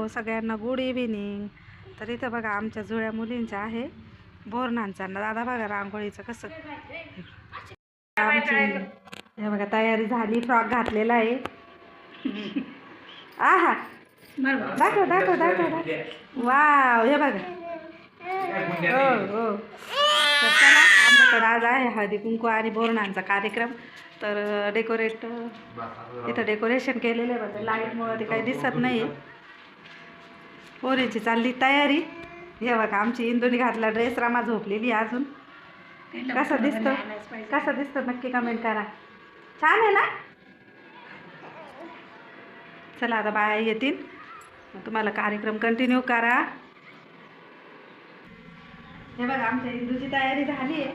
Hello सगळ्यांना good evening तर इथं बघा आमच्या जुळ्या मुलींचं आहे. बोरणांचा दादा बघा रांगोळीचं कसं आमची हे बघा तयारी झाली फ्रॉक घातलेला आहे. आहा. दाखव दाखव दाखव दाखव. वाव हे बघा. हो हो. तर आमच्याकडे आज आहे हळदी कुंकू आणि बोरणांचा कार्यक्रम. तर डेकोरेट इथं डेकोरेशन केलेलं आहे बघा लाईटमुळं ते काही दिसत नाही. पोरीची चालली तयारी. हे बघा आमची इंदुनी घातला ड्रेस रामा झोपलेली अजून. कसा दिसतो? कसा दिसतो? नक्की कमेंट करा. छान आहे ना? चला आता बाया येतील. तुम्हाला कार्यक्रम कंटिन्यू करा. हे बघा आमच्या इंदूची तयारी झाली आहे.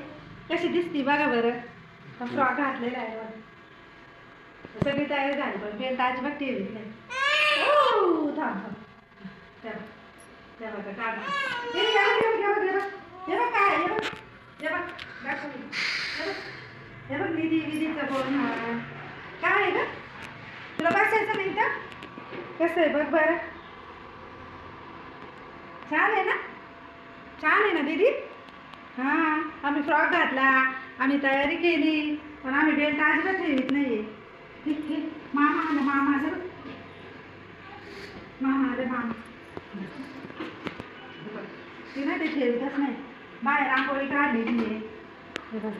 कशी दिसती बघा बरं. फ्रॉक घातलेला आहे बघा. सगळी तयारी झाली पण बेल्ट अजिबात नाही ओ, थांब थांब त्या बघ, त्या बघा, काढ. हे बघ, हे बघ, हे बघ, काय, हे बघ, हे बघ, दाखव हे. निधी विधीचं बोल हा. काय आहे ना तुला बसायचं नाही का? कसं आहे? बघ बरं. छान आहे ना? छान आहे ना दीदी? हां आम्ही फ्रॉक घातला आम्ही तयारी केली पण आम्ही बेल्ट अजिबात ठेवीत नाही ठीक मामा आले मामा आले. मामा आले मामा. ती ते ठेवतच नाही बाहेर रांगोळी काढलेली आहे हे बघ.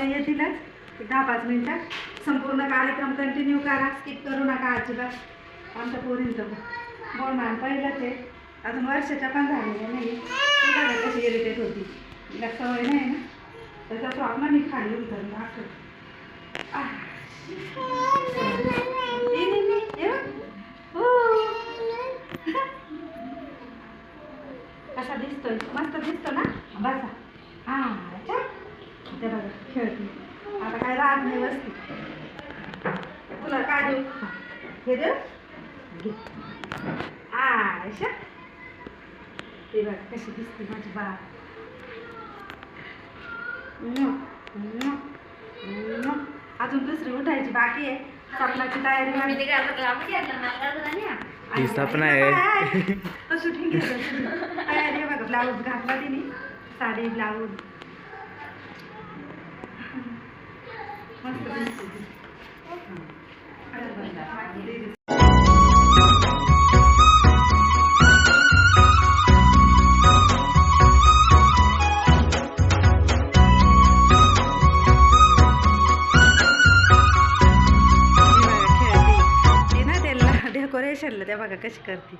येतीलच दहा पाच मिनिटात संपूर्ण कार्यक्रम कंटिन्यू करा. स्किप करू नका अजिबात. आमच्या पोरींचं बोल मॅम पहिलंच आहे अजून वर्षाच्या पण झालेल्या नाही बघा कशी इरिटेट होती. तिला सवय नाही ना. त्याचा प्रॉब्लेम मी खाली उतरली असं आह. ये, ये, ये, ये बघ. हो. कसा दिसतोय मस्त दिसतो ना बसा हा अच्छा ते बघा खेळते आता काय राग नाही बसते तुला काय देऊ हा, हे देऊ घे हा अच्छा ते बघ कशी दिसते माझी बा अजून दुसरी उठायची बाकी आहे स्वप्नाची तयारी. ही सपना आहे. तो शूटिंग तयारी बघा ब्लाऊज घातला तिने साडी ब्लाऊज मस्त बघा कशी करते.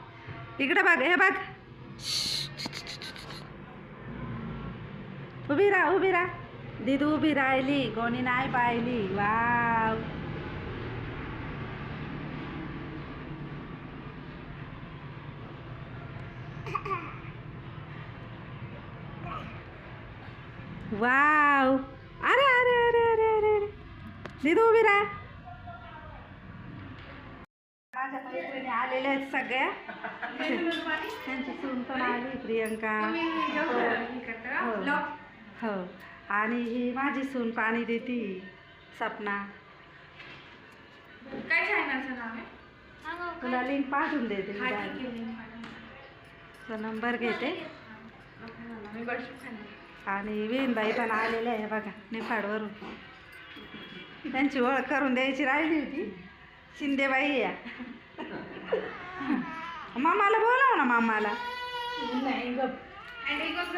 इकडं बघ हे बघ. उभी राहा उभी राहा. दिदू उभी राहिली कोणी नाही पाहिली. वाव. वाव. अरे अरे अरे अरे अरे अरे. दिदू उभी राहा. माझ्या मैत्रिणी आलेल्या आहेत सगळ्या. त्यांची सून पण आली प्रियंका. हो. हो आणि ही माझी सून पाणी देती सपना. काय चॅनलचं नाव आहे? तुला लिंक पाठवून देते हा नंबर घेते. आणि विनबाई पण आलेल्या आहे बघा निफाडवरून. त्यांची ओळख करून द्यायची राहिली होती. शिंदेबाई या. मामाला बोलाव ना मामाला. नाही गप आणि गप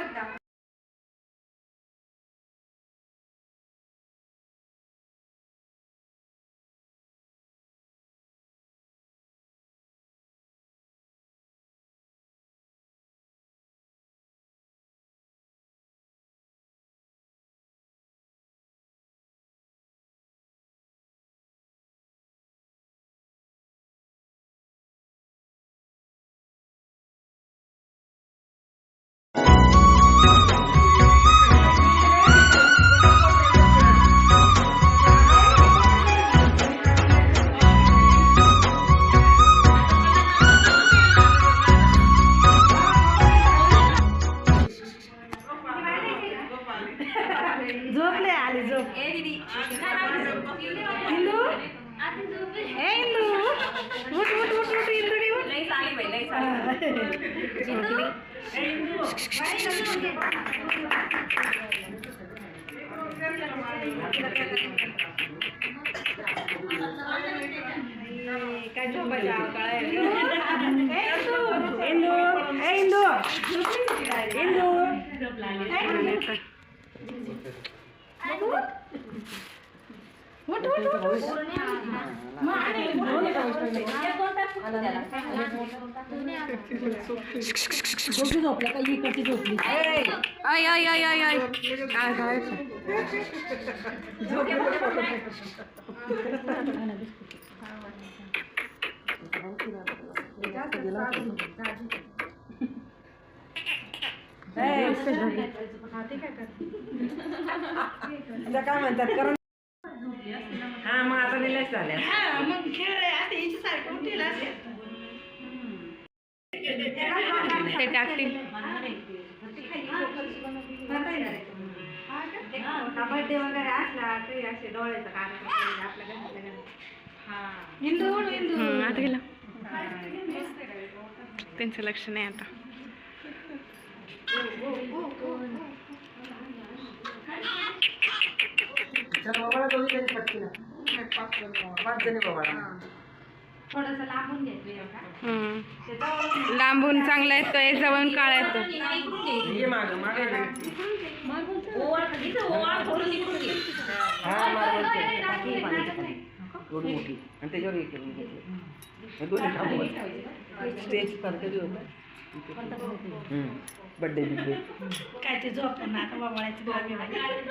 आय आय आय आय आय काय काय हा, काय म्हणतात कारण हा मग आता निलेश झाल्या हा, मग खेळ हिच्यासारखं उठेल. ते टाकतील हा, बर्थडे वगैरे असला तरी असे डोळ्याचं कारण आपल्या घरातल्या घरात. आता गेला त्यांचं लक्ष नाही आता लांबून चांगला येतोय जवळून काळा येतो. हा एवढी मोठी. आणि त्याच्यावर एक करून घेतलं. हे दोन्ही थांबवलं. स्टेज सारखं जे होतं. बड्डे बिड्डे काय ते झोप पण आता बाबाळाची कुठं गेलो होतो?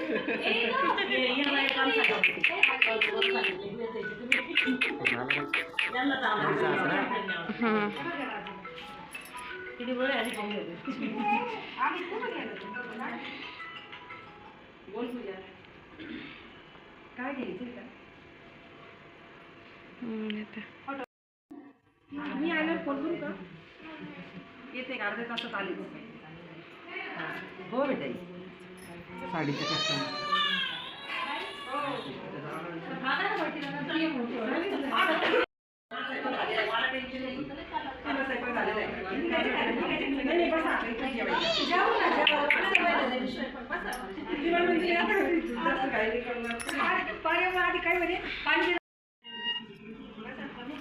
काय घ्यायचं? का. मी आल्यावर फोन करू का येते का अर्ध्या तासात आले हो बेटा साडीच्या कस्टमर आधी काय म्हणे पाणी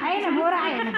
आहे ना बोर आहे ना.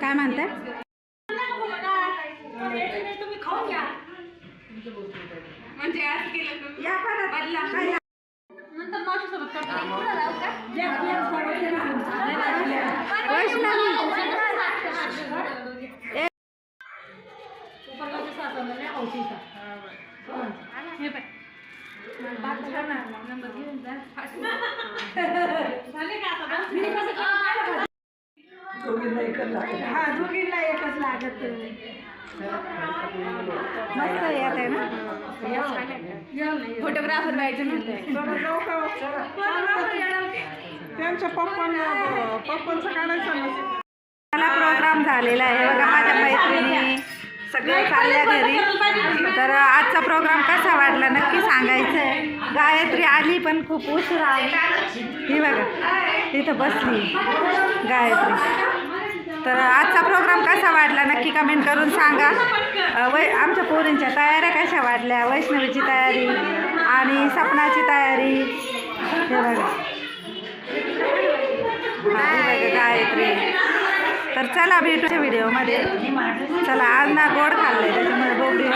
काय म्हणते म्हणजे आज केलं तुम्ही या परत काय वैष्णवी हा दोघींना एकच लागत मस्त येत आहे ना? फोटोग्राफर व्हायचं त्यांच्या पप्पाने पप्पांचं काढायचं मला प्रोग्राम झालेला आहे. बघा माझ्या मैत्रिणी. सगळे चालल्या घरी. तर आजचा प्रोग्राम कसा वाटला नक्की सांगायचं आहे गायत्री आली पण खूप उशीर आली. ही बघा तिथं बसली गायत्री. तर आजचा प्रोग्राम कसा वाटला नक्की कमेंट करून सांगा. वै आमच्या पोरींच्या तयाऱ्या कशा वाटल्या? वैष्णवीची तयारी आणि सपनाची तयारी. हे बघा गायत्री. तर चला भेटूच्या व्हिडिओमध्ये. चला आज ना गोड खाल्लंय त्याच्यामुळे बोबडी